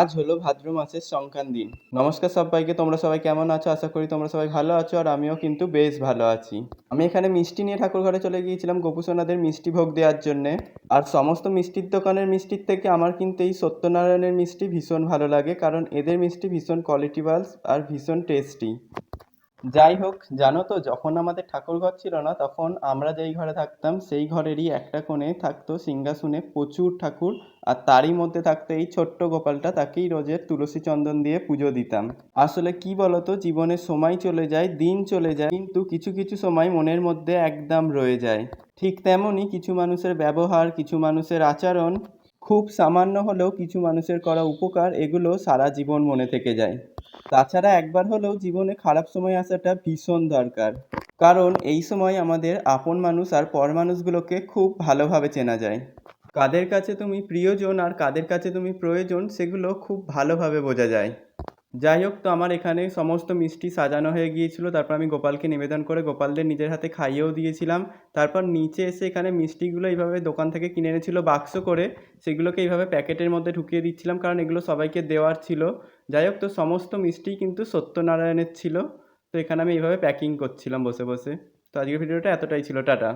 আজ হলো ভাদ্র মাসের সংখ্যান দিন নমস্কার সবাইকে, তোমরা সবাই কেমন আছো? আশা করি তোমরা সবাই ভালো আছো আর আমিও কিন্তু বেশ ভালো আছি। আমি এখানে মিষ্টি নিয়ে ঠাকুর ঘরে চলে গিয়েছিলাম গোপুসোনাদের মিষ্টি ভোগ দেওয়ার জন্যে। আর সমস্ত মিষ্টির দোকানের মিষ্টির থেকে আমার কিন্তু এই সত্যনারায়ণের মিষ্টি ভীষণ ভালো লাগে, কারণ এদের মিষ্টি ভীষণ কোয়ালিটিবাল আর ভীষণ টেস্টি যাই হোক, জানো তো, যখন আমাদের ঠাকুর ঘর ছিল না, তখন আমরা যেই ঘরে থাকতাম, সেই ঘরেরই একটা কোণে থাকতো সিংহাসনে প্রচুর ঠাকুর, আর তারই মধ্যে থাকতো এই ছোট্ট গোপালটা, তাকেই রোজের তুলসী চন্দন দিয়ে পুজো দিতাম। আসলে কি বলতো, জীবনের সময় চলে যায়, দিন চলে যায়, কিন্তু কিছু কিছু সময় মনের মধ্যে একদম রয়ে যায়। ঠিক তেমনই কিছু মানুষের ব্যবহার, কিছু মানুষের আচরণ খুব সামান্য হলেও কিছু মানুষের করা উপকার এগুলো সারা জীবন মনে থেকে যায়। তাছাড়া একবার হলেও জীবনে খারাপ সময় আসাটা ভীষণ দরকার। কারণ এই সময় আমাদের আপন মানুষ আর পর মানুষগুলোকে খুব ভালোভাবে চেনা যায়। কাদের কাছে তুমি প্রিয়জন আর কাদের কাছে তুমি প্রয়োজন সেগুলো খুব ভালোভাবে বোঝা যায়। যাই হোক তো আমার এখানে সমস্ত মিষ্টি সাজানো হয়ে গিয়েছিল। তারপর আমি গোপালকে নিবেদন করে গোপালদের নিজের হাতে খাইয়েও দিয়েছিলাম। তারপর নিচে এসে এখানে মিষ্টিগুলো এইভাবে দোকান থেকে কিনে এনেছিল বাক্স করে। সেগুলোকে এইভাবে প্যাকেটের মধ্যে ঢুকিয়ে দিচ্ছিলাম কারণ এগুলো সবাইকে দেওয়ার ছিল। যাই হোক তো সমস্ত মিষ্টি কিন্তু সত্যনারায়ণের ছিল। তো এখানে আমি এইভাবে প্যাকিং করছিলাম বসে বসে। তো আজকের ভিডিওটা এতটাই ছিল। টাটা।